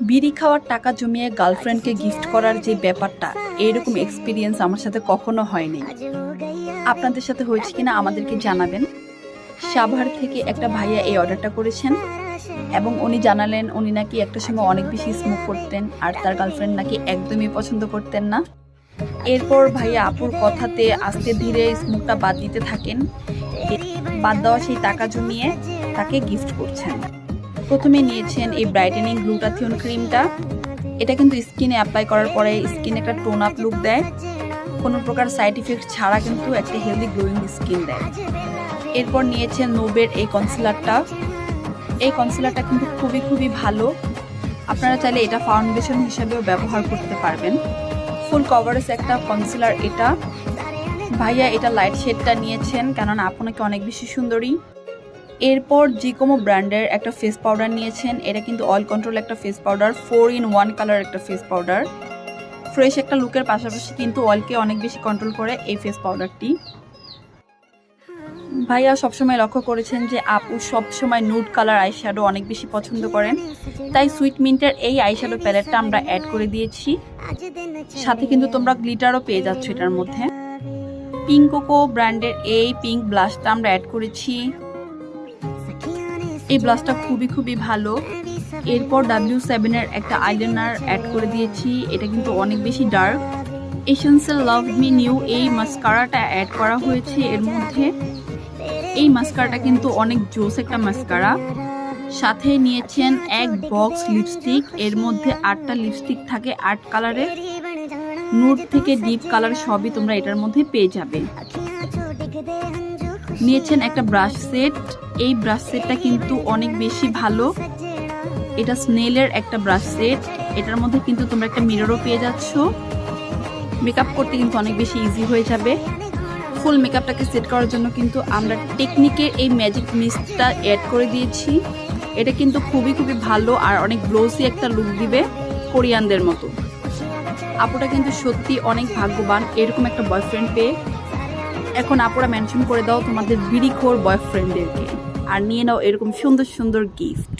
বিড়ি খাওয়ার টাকা জমিয়ে গার্লফ্রেন্ডকে গিফট করার যে ব্যাপারটা, এরকম এক্সপিরিয়েন্স আমার সাথে কখনো হয়নি। আপনাদের সাথে হয়েছে কিনা আমাদেরকে জানাবেন। সাভার থেকে একটা ভাইয়া এই অর্ডারটা করেছেন এবং উনি জানালেন উনি নাকি একটা সময় অনেক বেশি স্মোক করতেন আর তার গার্লফ্রেন্ড নাকি একদমই পছন্দ করতেন না। এরপর ভাইয়া আপুর কথাতে আস্তে ধীরে স্মোকটা বাদ দিতে থাকেন। বাদ দেওয়া সেই টাকা জমিয়ে তাকে গিফট করছেন। প্রথমে নিয়েছেন এই ব্রাইটেনিং গ্লুটাথিয়ন ক্রিমটা এটা কিন্তু স্কিনে অ্যাপ্লাই করার পরে স্কিনে একটা টোন আপ লুক দেয়। কোনো প্রকার সাইড ইফেক্ট ছাড়া কিন্তু একটা হেলদি গ্লোয়িং স্কিন দেয়। এরপর নিয়েছেন নোবের এই কনসিলারটা এই কনসিলারটা কিন্তু খুবই খুবই ভালো। আপনারা চাইলে এটা ফাউন্ডেশন হিসেবেও ব্যবহার করতে পারবেন। ফুল কভারেজ একটা কনসিলার এটা। ভাইয়া, এটা লাইট শেডটা নিয়েছেন, কেননা আপনাকে অনেক বেশি সুন্দরী। এরপর জিকোমো ব্র্যান্ডের একটা ফেস পাউডার নিয়েছেন। এটা কিন্তু অয়েল কন্ট্রোল একটা face powder four in one colour একটা ফেস পাউডার ফ্রেশ একটা লুকের পাশাপাশি কিন্তু অয়েলকে অনেক বেশি কন্ট্রোল করে এই ফেস পাউডারটি ভাইয়া সবসময় লক্ষ্য করেছেন যে আপু সবসময় নুড কালার আইশ্যাডো অনেক বেশি পছন্দ করেন। তাই সুইট মিন্টের এই আইশ্যাডো প্যালেটটা আমরা অ্যাড করে দিয়েছি। সাথে কিন্তু তোমরা গ্লিটারও পেয়ে যাচ্ছ এটার মধ্যে। পিঙ্ক কোকো ব্র্যান্ডের এই পিঙ্ক ব্লাশটা আমরা অ্যাড করেছি। এই ব্লাশটা খুবই খুবই ভালো। এরপর ডাব্লিউ সেভেনের একটা আইলাইনার অ্যাড করে দিয়েছি, এটা কিন্তু অনেক বেশি dark essential love me new এই মাস্কারাটা অ্যাড করা হয়েছে এর মধ্যে। এই মাস্কারাটা কিন্তু অনেক জোস একটা মাস্কারা সাথে নিয়েছেন এক বক্স লিপস্টিক এর মধ্যে আটটা লিপস্টিক থাকে আট কালারের নুড থেকে ডিপ কালার সবই তোমরা এটার মধ্যে পেয়ে যাবে। নিয়েছেন একটা ব্রাশ সেট এই ব্রাশ সেটটা কিন্তু অনেক বেশি ভালো। এটা স্নেলের একটা ব্রাশ সেট এটার মধ্যে কিন্তু তোমরা একটা মিররও পেয়ে যাচ্ছ। মেকআপ করতে কিন্তু অনেক বেশি ইজি হয়ে যাবে। ফুল মেকআপটাকে সেট করার জন্য কিন্তু আমরা টেকনিকের এই ম্যাজিক মিস্টটা অ্যাড করে দিয়েছি। এটা কিন্তু খুবই খুবই ভালো আর অনেক গ্লোসি একটা লুক দিবে কোরিয়ানদের মতো। আপুটা কিন্তু সত্যি অনেক ভাগ্যবান। এরকম একটা বয়ফ্রেন্ড পেয়ে। এখন আপুরা মেনশন করে দাও তোমাদের বিড়িখোর বয়ফ্রেন্ডদেরকে আর নিয়ে নাও এরকম সুন্দর সুন্দর গিফট